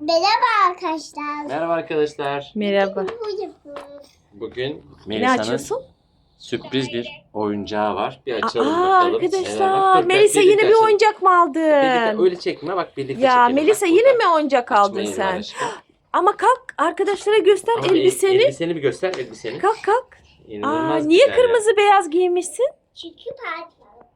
Merhaba arkadaşlar. Merhaba arkadaşlar. Merhaba. Bu yapıyoruz. Bugün Ne Melisa'nın açıyorsun? sürpriz bir oyuncağı var. Bir açalım Aa, bakalım. arkadaşlar Neler var? Dur, Melisa birlikte yine bir açalım. oyuncak mı Birlikte aldın? öyle çekme bak birlikte Ya çekelim. Melisa Bak yine burada. mi oyuncak aldın Açmayı sen? Ama kalk arkadaşlara göster Ama el- elbiseni. Elbiseni bir göster elbiseni. Kalk kalk. Aa, İnanılmaz niye güzel ya. kırmızı beyaz giymişsin? Çünkü parti var.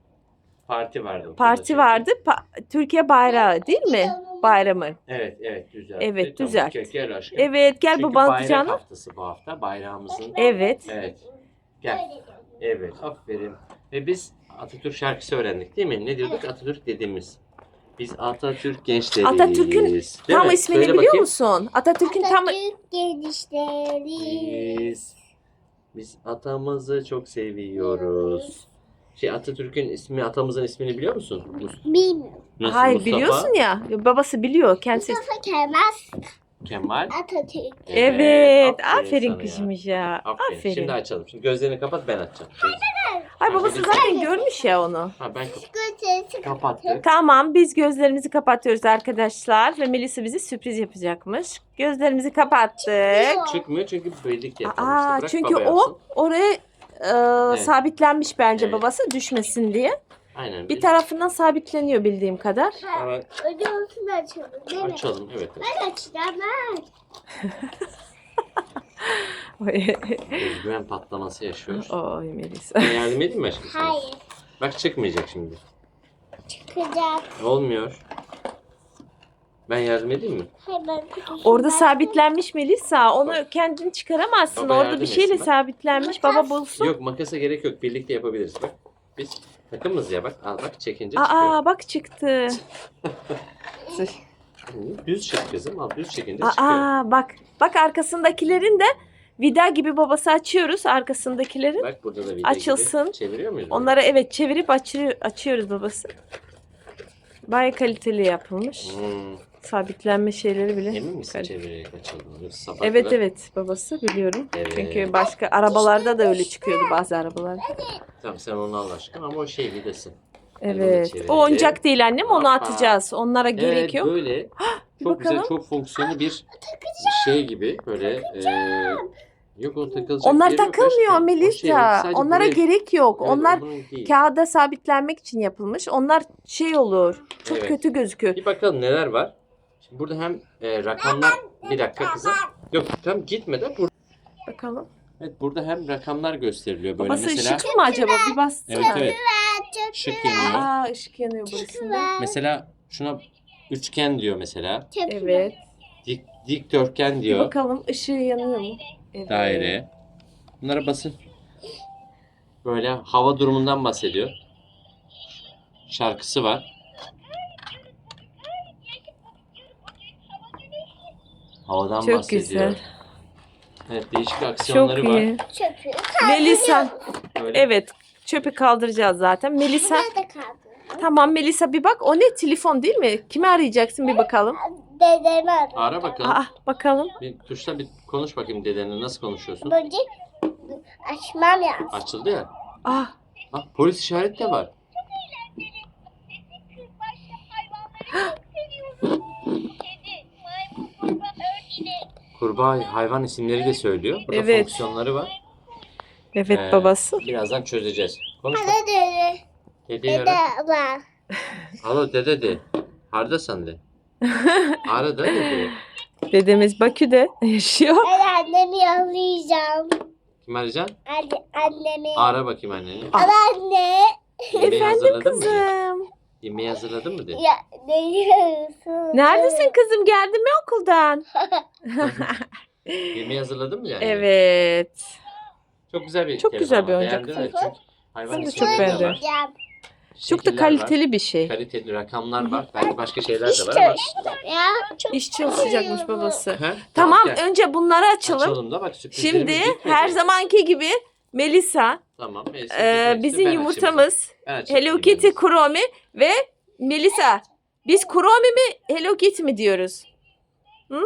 Parti vardı. Parti vardı. Pa- Türkiye bayrağı değil mi? Bayramı. Evet evet düzeltti. Evet, Tamam, düzelt. Gel, gel aşkım. Evet gel Çünkü babanın bayrak kucağına. haftası bu hafta bayrağımızın. Evet. Evet. Gel. Evet aferin. Ve biz Atatürk şarkısı öğrendik değil mi? Ne diyorduk? Atatürk dediğimiz. Biz Atatürk gençleriyiz. Atatürk'ün Değil Tam mi? ismini Söyle biliyor bakayım. musun? Atatürk'ün tam Atatürk gençleri. Biz, biz atamızı çok seviyoruz. Şey Atatürk'ün ismi, atamızın ismini biliyor musun? Mus- Bilmiyorum. Nasıl, Hayır Mustafa biliyorsun ya. Babası biliyor kendisi. Mustafa Kemal Kemal. Atatürk. Evet. Aferin sana ya. kızmış ya. Aferin. Aferin. Şimdi açalım. Şimdi gözlerini kapat ben açacağım. Ay babası zaten görmüş ya onu. Ha ben kap- kapattık. Tamam biz gözlerimizi kapatıyoruz arkadaşlar ve Melisa bize sürpriz yapacakmış. Gözlerimizi kapattık. Çıkmıyor çünkü birlikte yapalım Aa, işte. Bırak çünkü baba o yapsın. oraya e, sabitlenmiş bence Evet. babası düşmesin diye. Aynen. Bir tarafından sabitleniyor bildiğim kadar. Önce olsun açalım. değil mi? açalım. Evet. evet. Ben açacağım ben. Özgüven patlaması yaşıyor. Oy Melisa. Ben yardım edeyim mi aşkım sana? Hayır. Bak çıkmayacak şimdi. Çıkacak. Olmuyor. Ben yardım edeyim mi? Hayır ben. Orada sabitlenmiş Melisa. Onu kendin çıkaramazsın. Baba Orada bir şeyle etsin bak. sabitlenmiş. Baba bulsun. Yok makasa gerek yok. Birlikte yapabiliriz bak. Biz takımız ya bak. Al bak çekince çıkıyor. Aa bak çıktı. Düz çek kızım. Al düz çekince çıkıyor. Aa bak. Bak arkasındakilerin de vida gibi babası açıyoruz arkasındakilerin. Bak burada da video Açılsın. gibi. Çeviriyor muyuz? Onları evet çevirip açıyor, açıyoruz babası. Baya kaliteli yapılmış. Hmm. Sabitlenme şeyleri bile. Emin misin kaliteli. çevirerek açıldığını? Sabah Evet kadar- evet babası biliyorum. Evet. Çünkü başka arabalarda da öyle çıkıyordu bazı arabalar. Tamam sen onu al aşkım ama o şey vidası. Evet. O oyuncak değil annem onu Hoppa. atacağız. Onlara Evet gerek yok. böyle çok güzel bakalım. çok fonksiyonlu bir şey gibi böyle eee yok o takılacak Onlar yeri yok takılmıyor aşkım. O şey, Melisa. sadece Onlara buraya- gerek yok. Evet, Onlar onun değil. kağıda sabitlenmek için yapılmış. Onlar şey olur. Çok Evet. kötü gözüküyor. Bir bakalım neler var. Şimdi burada hem e, rakamlar bir dakika kızım. Yok tam gitmeden burada. Bakalım. Evet burada hem rakamlar gösteriliyor böyle Babası mesela. ışık mı acaba? Bir bassana. Evet evet. Işık yanıyor. Aa ışık yanıyor burasında. Mesela şuna üçgen diyor mesela. Evet. Dik, dikdörtgen Bir diyor. bakalım ışığı yanıyor mu? Evet. Daire. Bunlara basın. Böyle hava durumundan bahsediyor. Şarkısı var. Havadan Çok bahsediyor. güzel. Evet değişik Çok aksiyonları var. iyi. Çöpü. Melisa. Böyle Evet. Çöpü kaldıracağız zaten. Melisa. Nerede kaldı? Tamam Melisa bir bak. O ne? Telefon değil mi? Kimi arayacaksın bir bakalım. Dedemi aradım. Ara bakalım. Aa bakalım. Bir tuşla bir konuş bakayım dedenle nasıl konuşuyorsun? Böcek açmam lazım. Açıldı ya. Ah Ha, polis işareti de var. Kurbağa hayvan isimleri de söylüyor. Burada Evet. fonksiyonları var. evet Ee, babası. Birazdan çözeceğiz. Konuş bak. Hadi dede. Dede Dede ara. var. Alo dede de. Hardasan de. Ara da dede. Dedemiz Bakü'de yaşıyor. Ben annemi yollayacağım. Kim arayacaksın? Anne, annemi. Ara bakayım anneni. Al anne. Yemeği Efendim hazırladın mı? Yemeği hazırladın mı de? Ya ne? Neredesin kızım? Geldin mi okuldan? Yemeği hazırladın mı yani? evet. Çok güzel bir Çok güzel ama bir oyuncak. beğendin mi? Çünkü hayvan Ben de çok de beğendim. var. Yap. Çok da Şekiller var. kaliteli bir şey. Kaliteli rakamlar var. Belki başka şeyler de var ama. ya. Çok İş çalışacakmış babası. He? Tamam gel. önce bunları açalım. Açalım da bak sürprizlerimiz Şimdi bitmedi. her zamanki gibi Melisa, Tamam. e, e, bizim ben yumurtamız, açayım. Ben açayım Hello Kitty. Kuromi ve Melisa. Biz Kuromi mi Hello Kitty mi diyoruz? Hı?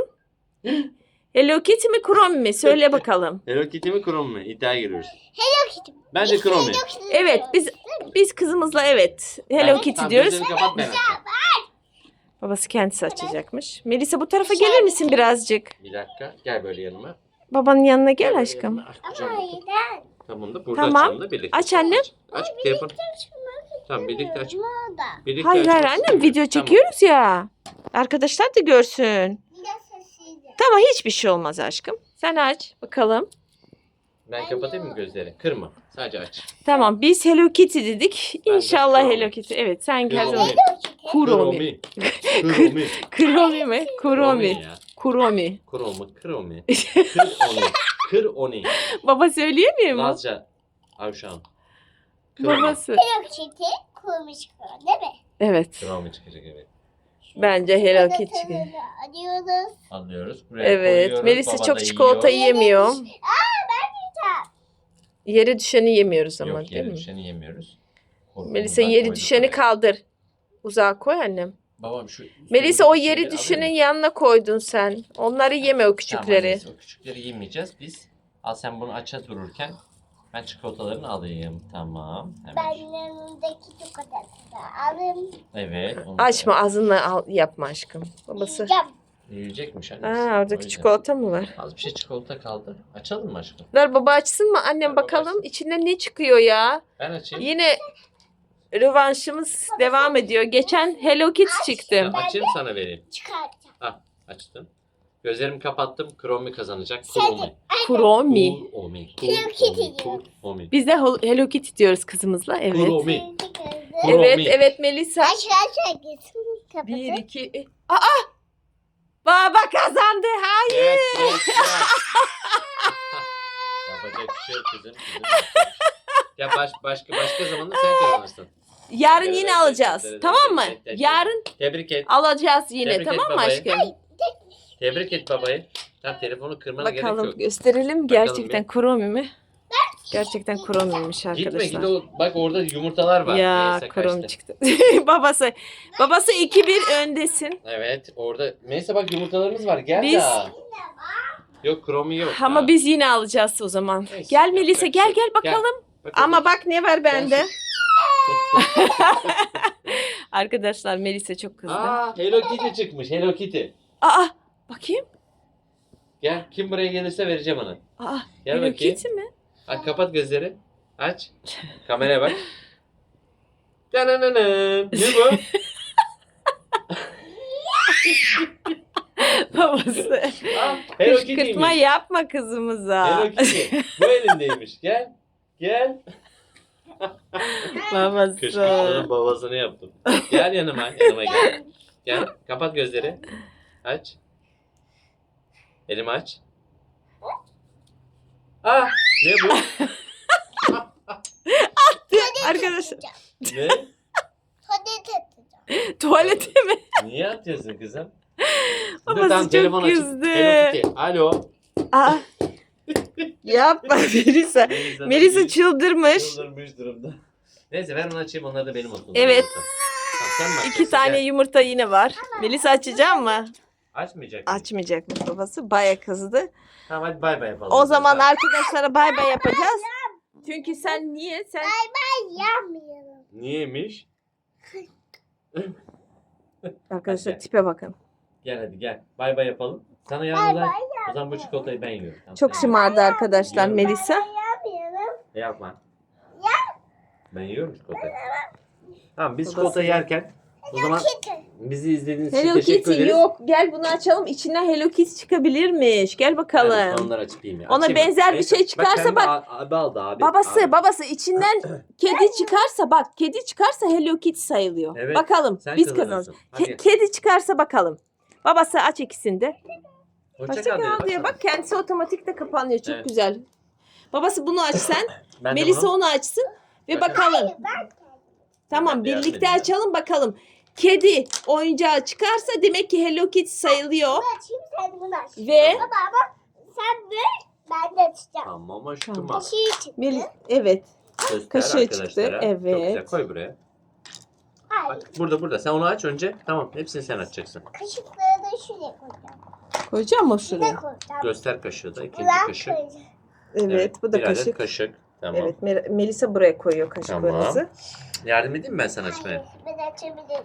Hello Kitty mi Kuromi mi? Söyle bakalım. Hello Kitty mi Chrome mu? İddiaya giriyoruz. Kitty. Bence Chrome. Hello Kitty. Evet biz biz kızımızla evet Hello Tamam, Kitty tamam, diyoruz. Gözlerini kapat ben açacağım. Babası kendisi açacakmış. Melisa bu tarafa gelir misin birazcık? Bir dakika. Gel böyle yanıma. Babanın yanına Gel gel böyle aşkım. yanıma. Aç neden? Tamam da burada Tamam. açalım da birlikte. Aç annem. Aç, aç telefon. Tamam birlikte aç. Burada. Birlikte Hayır hayır açmak annem istemiyorum. video Tamam. çekiyoruz ya. Arkadaşlar da görsün. Biraz. Tamam hiçbir şey olmaz aşkım. Sen aç bakalım. Ben kapatayım mı gözleri? Kırma. Sadece aç. Tamam biz Hello Kitty dedik. Ben de İnşallah Kuromi. Hello Kitty. Evet sen her Kuromi. zaman. Kuromi. Kuromi. Kuromi mi? Kuromi. ya. Kuromi. Kuromi. Kuromi. Kıroni. Kıroni. Baba söyleyemiyor mu? Lazca. Avşan. Babası. Hello Kitty kurmuş kuru değil mi? Evet. Kıroni çıkacak evet. Bence Hello Kitty. tadını Alıyoruz. Anlıyoruz. Buraya Evet. koyuyoruz. Melisa Baba çok da çikolata yiyor. yemiyor. Aa ben yiyeceğim. Yere düşeni yemiyoruz ama Yok değil yeri mi? düşeni yemiyoruz. Melisa yeri koyduk düşeni buraya. kaldır. Uzağa koy annem. Babam şu Melisa o yeri düşenin yanına koydun sen. Onları yeme o Tamam, küçükleri. annesi, o küçükleri yemeyeceğiz biz. Al sen bunu aça dururken ben çikolatalarını alayım. Tamam. Hemen. Ben yanındaki çikolatası alayım. Evet. onu Açma ağzınla al, yapma aşkım. Babası. Yiyeceğim. Yiyecekmiş Aa, annesi. O oradaki yüzden. çikolata mı var? Az bir şey çikolata kaldı. Açalım mı aşkım? Ver baba açsın mı? Annem Ver baba bakalım. açsın. İçinden ne çıkıyor ya? Ben açayım. Yine rövanşımız devam ediyor. Geçen Hello Kitty çıktı. Ya açayım sana vereyim. Çıkartacağım. Açtım. Gözlerimi kapattım. Kromi kazanacak. Kromi. Kuromi. Kuromi. Hello Kitty diyor. Biz de Hel- Hello Kitty diyoruz kızımızla. Evet. Kuromi. Evet, evet Melisa. Kapatın. Bir, iki, üç. Aa! Baba kazandı. Hayır. Yes. Yapacak bir şey yok kızım. şey. Ya baş, başka başka zamanda sen kazanırsın. Yarın yine alacağız. Tamam mı? Yarın Tebrik et. alacağız yine. Tebrik et Tamam mı babayı. aşkım? Tebrik et babayı. Tam telefonu kırmana gerek yok. Bakalım gösterelim. Gerçekten Kuromi mi? Gerçekten Kuromiymiş Gitme arkadaşlar. git o bak orada yumurtalar var. Ya Neyse, Kuromi kaçtı. çıktı. babası. Babası 2-1 öndesin. Evet orada neyse bak yumurtalarımız var gel Biz- ya. Yok kromi yok. Ama Ha. biz yine alacağız o zaman. Neyse, Gel yapacak Melisa bir gel şey gel yok. bakalım. Bak, Ama bak ne var bende. Gel. Arkadaşlar Melisa çok kızdı. Aa, Aa Hello Kitty çıkmış Hello Kitty. bakayım. Gel kim buraya gelirse vereceğim ona. Aa, Gel Hello bakayım. Kitty mi? Aç kapat gözleri. Aç. Kameraya bak. Dananana. Ne bu? Babası. Aa, Hello Kışkırtma Kitty'ymiş. yapma kızımıza. Hello Kitty. Bu elindeymiş. Gel. Gel. Babası. Kışkırtmanın babasını yaptım. Gel yanıma. Yanıma gel. Gel. Kapat gözleri. Aç. Elimi aç. Ah. Ne bu? Arkadaşlar Ne? Hadi tatacağım. tuvalete mi? Niye atıyorsun kızım? Babası Dur, tamam, çok telefon açık. kızdı. Hello Kitty. Alo. Aa. Yapma Melisa. Melisa, Melisa çıldırmış. Çıldırmış durumda. Neyse ben onu açayım onlar da benim olsun. Evet. Tamam, sen mi İki tane Gel. yumurta yine var. Melisa açacak mı? Açmayacak? Açmayacakmış babası. Baya kızdı. Tamam hadi bay bay yapalım. O zaman Melisa. arkadaşlara bay bay yapacağız. Çünkü sen niye? Sen Ben yapmıyorum. Niyemiş? Arkadaşlar Hadi. tipe bakın. Gel hadi gel. Bay bay yapalım. Sana Bay zaman, bay o zaman bu çikolatayı ben yiyorum. Tamam, Çok sen şımardı arkadaşlar. Melisa. Yapmıyorum. ye. Yapma. Ben yiyorum çikolatayı. Tamam biz Babası çikolata yiyor. yerken o zaman Kitty. Bizi izlediğiniz için Hello teşekkür Kitty ederiz. yok. Gel bunu açalım. İçinden Hello Kitty çıkabilirmiş. Gel Evet, bakalım. onları açayım ya. Ona Açayım benzer bir Neyse, şey çıkarsa kendi bak. a- Abi aldı abi. Babası Abi. babası içinden kedi çıkarsa bak kedi çıkarsa Hello Kitty sayılıyor. Evet, Bakalım Sen biz kazanırsın. kazanırız. Ke- Hadi. kedi çıkarsa bakalım. Babası aç ikisini de. Hoşça Hoşça kal diyor, kal diyor. baksana. Bak kendisi otomatik de kapanıyor. Çok Evet. güzel. Babası bunu aç sen. Ben de Melisa bunu- onu açsın ve Bakın. bakalım. Ben Tamam Ben de yardım birlikte edeyim. açalım bakalım. Kedi oyuncağı çıkarsa demek ki Hello Kitty sayılıyor. bunu açayım sen bunu aç. Ve Baba ama sen ver ben de açacağım. Tamam aşkım. Tamam. Kaşığı çıktı. Melis evet Göster Kaşığı çıktı, arkadaşlara. Çok evet. güzel koy buraya. Hayır. Bak burada burada. Sen onu aç önce. Tamam hepsini sen açacaksın. Kaşıkları da şuraya koyacağım. koyacağım mı Bir de şuraya? koyacağım. Göster kaşığı da. ikinci Kulak kaşık. koyacağım. Evet, bu da bir adet kaşık. kaşık. Tamam. Evet Mer- Melisa buraya koyuyor kaşıklarımızı. Yardım edeyim mi ben sana açmaya? Hayır, ben açabilirim.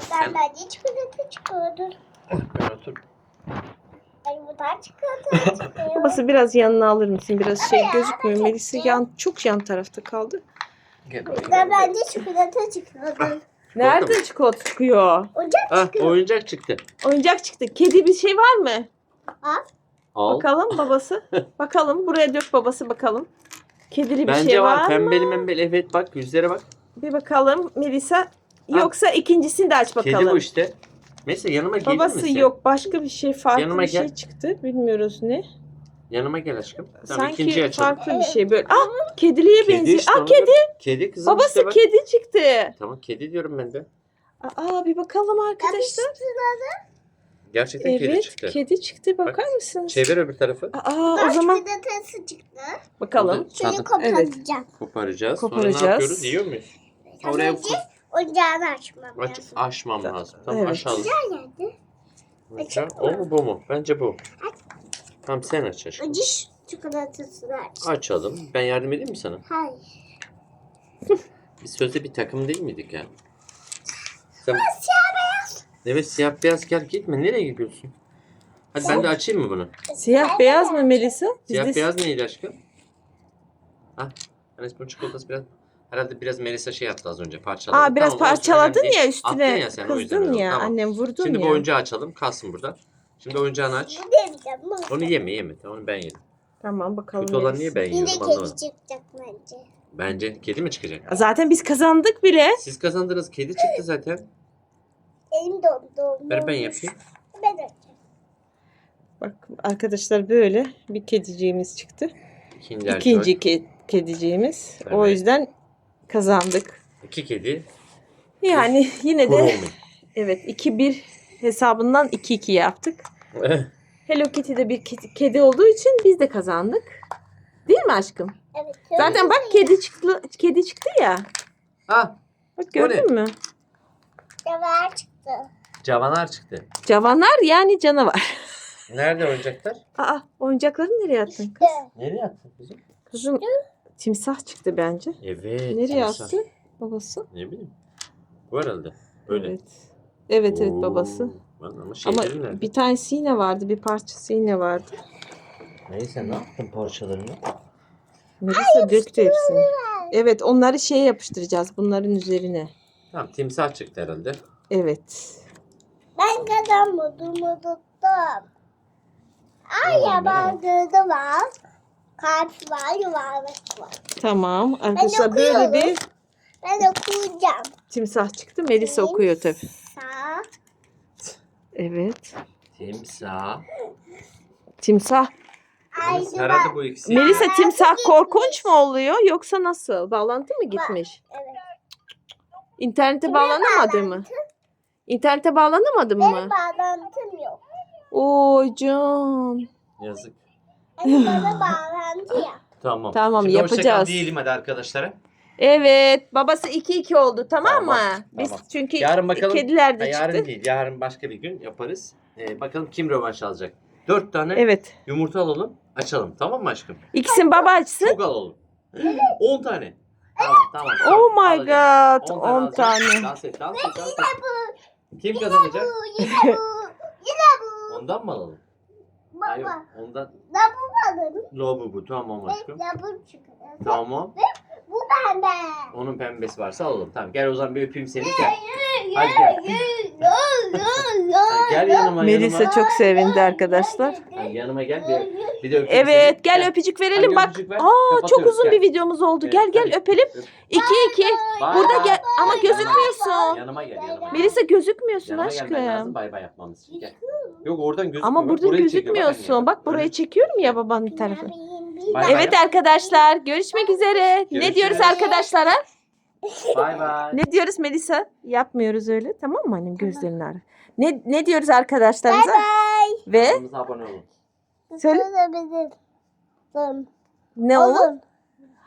Buradan bence çikolata çıkıyordur. Ben otur. Ay buradan çikolata çıkıyor. Babası biraz yanına alır mısın? Biraz şey gözükmüyor. Melisa yan, çok yan tarafta kaldı. Gel Buradan bence çikolata çıkıyordur. Nerede çikolata çıkıyor? Ocak Ah çıkıyor. oyuncak çıktı. Oyuncak çıktı. Kedi bir şey var mı? Al. Al. Bakalım babası. bakalım. Buraya dök babası bakalım. Kedili bir Bence şey var. var, mı? Pembeli membeli. Evet bak yüzlere bak. Bir bakalım Melisa. Yoksa ikincisini de aç bakalım. Kedi bu işte. Mesela yanıma gelir Babası misin? yok. Başka bir şey farklı Yanıma bir şey gel. çıktı. Bilmiyoruz ne. Yanıma gel aşkım. Tamam ikinciyi Sanki açalım. farklı bir şey böyle. Ah kediliye Kedi benziyor. işte ah kedi. Kedi kızım Babası işte bak. kedi çıktı. Tamam kedi diyorum ben de. Aa bir bakalım arkadaşlar. Gerçekten kedi Evet çıktı. kedi çıktı. Bakar Bak, mısınız? Çevir öbür tarafı. Aa o zaman çikolatası çıktı. bakalım. Şunu Çanta- koparacağım. Koparacağız. Sonra Koparacağız. ne yapıyoruz? Yiyor muyuz? Ama Oraya önce oyuncağını açmam aç, lazım. açmam lazım. Tamam Evet. aşağıda. Güzel geldi. Açacağım. O mu bu mu? Bence bu. Tamam sen aç aşkım. Önce şu çikolatasını aç. Açalım. Ben yardım edeyim mi sana? Hayır. Biz sözde bir takım değil miydik yani? Sen... Evet siyah beyaz gel gitme. Nereye gidiyorsun? Hadi ben de açayım mı bunu? Siyah beyaz mı Melisa? Siyah beyaz neydi aşkım? Ha? Enes bunun çikolatası biraz herhalde biraz Melisa şey yaptı az önce parçaladı. Aa biraz Tamam, olsun, parçaladın önemli değil. ya üstüne. Attın ya sen, o yüzden Kızdın öyle ya. Tamam. Annem vurdun Şimdi ya. bu oyuncağı açalım. Kalsın burada. Şimdi oyuncağını aç. Bu. Onu yeme yeme. Tamam onu ben yedim. Tamam bakalım. Kötü olan Melisa. niye ben Yine kedi anlamadım. çıkacak bence. Bence kedi mi çıkacak? Zaten biz kazandık bile. Siz kazandınız. Kedi çıktı zaten. Elim dondu. Ver ben yapayım. Ben açayım. Bak arkadaşlar böyle bir kediciğimiz çıktı. İkinci. İkinci ke- kediciğimiz. O Evet. yüzden kazandık. İki kedi. Yani yine de evet 2-1 hesabından 2-2 yaptık. Hello Kitty'de bir kedi, kedi olduğu için biz de kazandık. Değil mi aşkım? Evet. Zaten bak kedi çıktı kedi çıktı ya. ha Bak gördün mü? Cevher çıktı. Cavanar çıktı. Cavanlar yani canavar. Nerede oyuncaklar? Aa oyuncakları nereye attın? İşte. Nereye attın kızım? Kızım timsah çıktı bence. Evet. Nereye timsah. attı babası? Ne bileyim. Bu herhalde. Böyle. Evet. Evet evet Oo, babası. Lan ama Ama şeyleri nerede? bir tanesi yine vardı, bir parçası yine vardı. Neyse ne yaptın parçalarını? Melisa döktü hepsini. Evet onları şey yapıştıracağız bunların üzerine. Tamam timsah çıktı herhalde. Evet. Ben kazanmadım unuttum. Ay Tamam, yabancıda var. Kalp var, yuvarlak var. Tamam arkadaşlar böyle okuyorum. bir Ben okuyacağım. timsah çıktı. Melisa okuyor tabii. Sağ. Evet. Timsah. Timsah. Ay bu ikisi. Melisa timsah korkunç mu oluyor yoksa nasıl? Bağlantı mı gitmiş? Evet. İnternete bağlanamadı mı? bağlantı? İnternete bağlanamadın Benim mı? bağlantım yok. Oy can. Yazık. Bana bağlantı ya. Tamam. Tamam, Şimdi hoşça kal yapacağız. diyelim hadi arkadaşlara. Evet babası 2-2 oldu tamam, Tamam, mı? Biz tamam. çünkü Yarın bakalım. kediler Ha, de yarın çıktı. değil. Yarın başka bir gün yaparız. Ee, bakalım kim rövanş alacak. Dört tane Evet. yumurta alalım. Açalım. Tamam mı aşkım? İkisini baba açsın. Çok alalım. 10 tane. Tamam tamam. Oh my Alacağım. god. 10 10 alacağım. tane. Dans et, dans et, dans et. Kim kazanacak? Yine bu. Yine bu. Ondan mı alalım? Hayır, Baba. ondan. Da bu alın. Lobu bu. Tamam aşkım. Da bu çıktı. Tamam. Bu bende. Onun pembesi varsa alalım. Tamam gel o zaman bir öpeyim seni gel. Hadi gel. Hadi gel yanıma Melisa yanıma. çok sevindi arkadaşlar. Hadi yanıma gel bir, bir de öpeyim Evet seni. gel öpücük verelim Hadi bak. öpücük ver. Aa çok Kapatıyoruz, uzun gel. bir videomuz oldu. Evet, Gel gel hadi. öpelim. Öp. 2 2. Bye Burada bye. gel ama gözükmüyorsun. Yanıma gel yanıma. Melisa gözükmüyorsun Yanıma gelmen lazım aşkım. bay bay yapmamız için. Gel. Yok oradan gözükmüyor. Ama burada burayı çekiyor. Bak gözükmüyorsun. Bak burayı Öyle. çekiyorum ya babanın tarafı. Bay bay. Evet arkadaşlar görüşmek üzere. Ne Görüşürüz. diyoruz arkadaşlara? Bay bay. Ne diyoruz Melisa? Yapmıyoruz öyle tamam mı annem gözlerini ağrı. Ne, ne diyoruz arkadaşlarımıza? Ve Kanalımıza abone olun. Söyle. Söyleyebilirim. ne olun? Olun.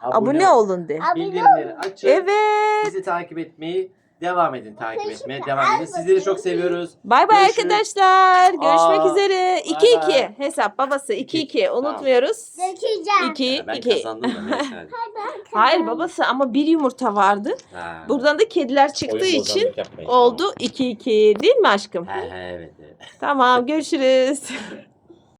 Abone olun de. Abone Bildirimleri açın. Evet. Bizi takip etmeyi Devam edin takip etmeye. Devam edin. Sizleri çok seviyoruz. Bay bay Görüşürüz. arkadaşlar. Görüşmek Aa, üzere. bay 2-2 bay. hesap babası 2-2 İki. unutmuyoruz. Dökeceğim. 2 Ben 2. kazandım da neyse hadi. Hayır babası ama bir yumurta vardı. Ha. Buradan da kediler çıktığı Oyun için bozanlık yapmayın. oldu 2-2 değil mi aşkım? He evet evet. Tamam görüşürüz.